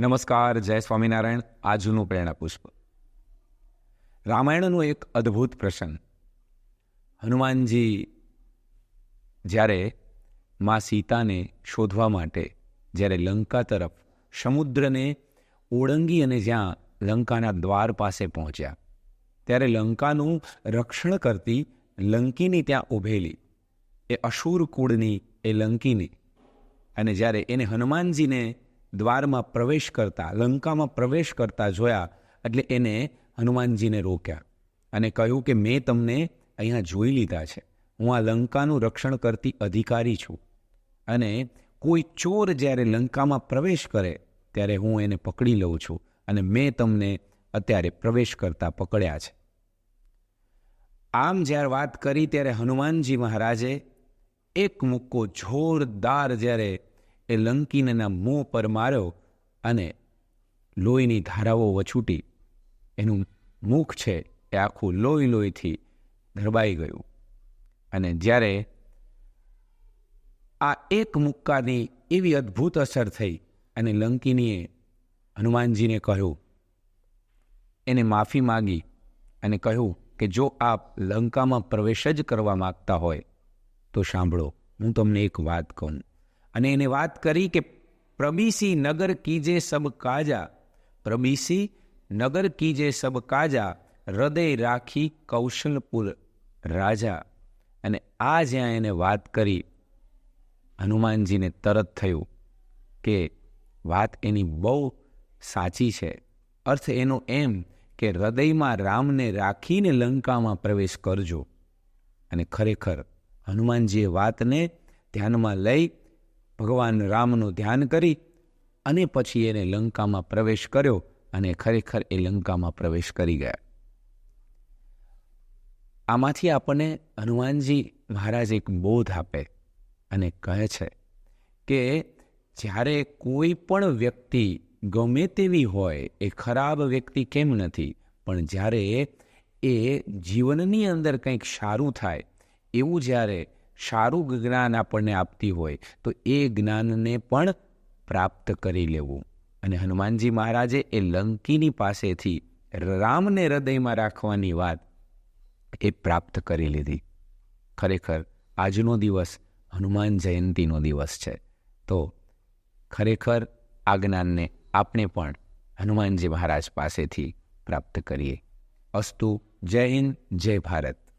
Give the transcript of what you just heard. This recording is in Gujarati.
નમસ્કાર, જય સ્વામિનારાયણ. આજનું પ્રેરણા પુષ્પ. રામાયણનું એક અદ્ભુત પ્રસંગ. હનુમાનજી જ્યારે મા સીતાને શોધવા માટે, જ્યારે લંકા તરફ સમુદ્રને ઓળંગી અને જ્યાં લંકાના દ્વાર પાસે પહોંચ્યા, ત્યારે લંકાનું રક્ષણ કરતી લંકીની ત્યાં ઊભેલી એ અશુર કુળની એ લંકીની. અને જ્યારે એને હનુમાનજીને દ્વારમાં પ્રવેશ કરતા, લંકામાં પ્રવેશ કરતા જોયા એટલે એને હનુમાનજીને રોક્યા અને કહ્યું કે મેં તમને અહીંયા જોઈ લીધા છે. હું આ લંકાનું રક્ષણ કરતી અધિકારી છું અને કોઈ ચોર જ્યારે લંકામાં પ્રવેશ કરે ત્યારે હું એને પકડી લઉં છું અને મેં તમને અત્યારે પ્રવેશ કરતા પકડ્યા છે. આમ જ્યારે વાત કરી ત્યારે હનુમાનજી મહારાજે એક મુક્કો જોરદાર જ્યારે એ લંકિનના મોં પર માર્યો અને લોહીની ધારાઓ વછૂટી. એનું મુખ છે એ આખું લોહી લોહીથી ધરબાઈ ગયું. અને જ્યારે આ એક મુક્કાની એવી અદ્ભુત અસર થઈ અને લંકીનીએ હનુમાનજીને કહ્યું, એને માફી માગી અને કહ્યું કે જો આપ લંકામાં પ્રવેશ જ કરવા માગતા હોય તો સાંભળો, હું તમને એક વાત કહું. અને એને વાત કરી કે પ્રબીસી નગર કીજે સબ કાજા? પ્રબીસી નગર કીજે સબ કાજા? હૃદય રાખી કૌશલપુર રાજા. અને આ જ્યાં એને વાત કરી. હનુમાનજીને તરત થયું કે, વાત એની બહુ સાચી છે. અર્થ એનો એમ કે હૃદયમાં રામને રાખીને લંકામાં પ્રવેશ કરજો. અને ખરેખર હનુમાનજીએ વાતને ધ્યાનમાં લઈ ભગવાન રામનું ધ્યાન કરી અને પછી એને લંકામાં પ્રવેશ કર્યો અને ખરેખર એ લંકામાં પ્રવેશ કરી ગયા. આમાંથી આપણને હનુમાનજી મહારાજ એક બોધ આપે અને કહે છે કે જ્યારે કોઈ પણ વ્યક્તિ ગમે તેવી હોય, એ ખરાબ વ્યક્તિ કેમ નથી, પણ જ્યારે એ જીવનની અંદર કંઈક સારું થાય, એવું જ્યારે સારું જ્ઞાન આપણને આપતી હોય, તો એ જ્ઞાનને પણ પ્રાપ્ત કરી લેવું. અને હનુમાનજી મહારાજે એ લંકીની પાસેથી રામને હૃદયમાં રાખવાની વાત એ પ્રાપ્ત કરી લીધી. ખરેખર આજનો દિવસ હનુમાન જયંતીનો દિવસ છે. તો ખરેખર આ જ્ઞાનને આપણે પણ હનુમાનજી મહારાજ પાસેથી પ્રાપ્ત કરીએ. અસ્તુ, જય હિન્દ, જય ભારત.